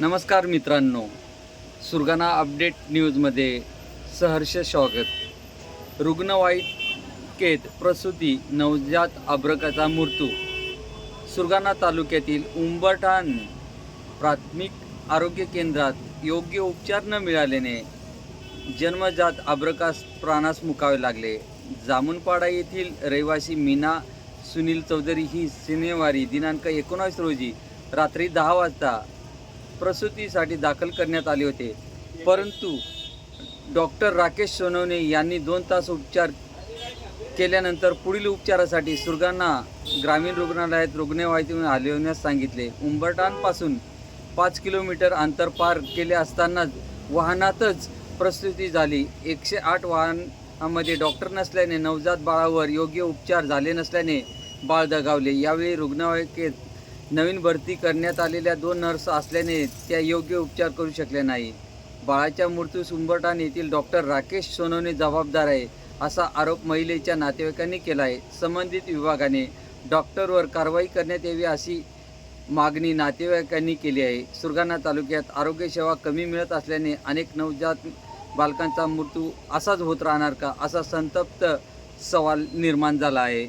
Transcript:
नमस्कार मित्रांनो. सुरगाणा अपडेट न्यूजमध्ये सहर्ष स्वागत. रुग्णवाहिकेत प्रसूती नवजात अब्रकाचा मृत्यू. सुरगाणा तालुक्यातील उंबरठाण प्राथमिक आरोग्य केंद्रात योग्य उपचार न मिळाल्याने जन्मजात अब्रकास प्राणास मुकावे लागले. जामुनपाडा येथील रहिवासी मीना सुनील चौधरी ही शनिवारी दिनांक एकोणावीस रोजी रात्री दहा वाजता प्रसूतीसाठी दाखल करण्यात आले होते. परंतु डॉक्टर राकेश सोनवणे यांनी दोन तास उपचार केल्यानंतर पुढील उपचारासाठी सुरगांना ग्रामीण रुग्णालयात रुग्णवाहिकेतून हलवण्यास सांगितले. उंबरटांपासून पाच किलोमीटर अंतर पार केले असतानाच वाहनातच प्रसूती झाली. एकशे आठ वाहनामध्ये डॉक्टर नसल्याने नवजात बाळावर योग्य उपचार झाले नसल्याने बाळ दगावले. यावेळी रुग्णवाहिकेत नवीन भरती करण्यात आलेल्या दोन नर्स असल्याने त्या योग्य उपचार करू शकल्या नाही. बाळाच्या मृत्यूस उंबरठाण येथील डॉक्टर राकेश सोनवणे जबाबदार आहे असा आरोप महिलेच्या नातेवाईकांनी केला आहे संबंधित विभागाने डॉक्टरवर कारवाई करण्यात यावी अशी मागणी नातेवाईकांनी केली आहे. सुरगाणा तालुक्यात आरोग्यसेवा कमी मिळत असल्याने अनेक नवजात बालकांचा मृत्यू असाच होत राहणार का असा संतप्त सवाल निर्माण झाला आहे.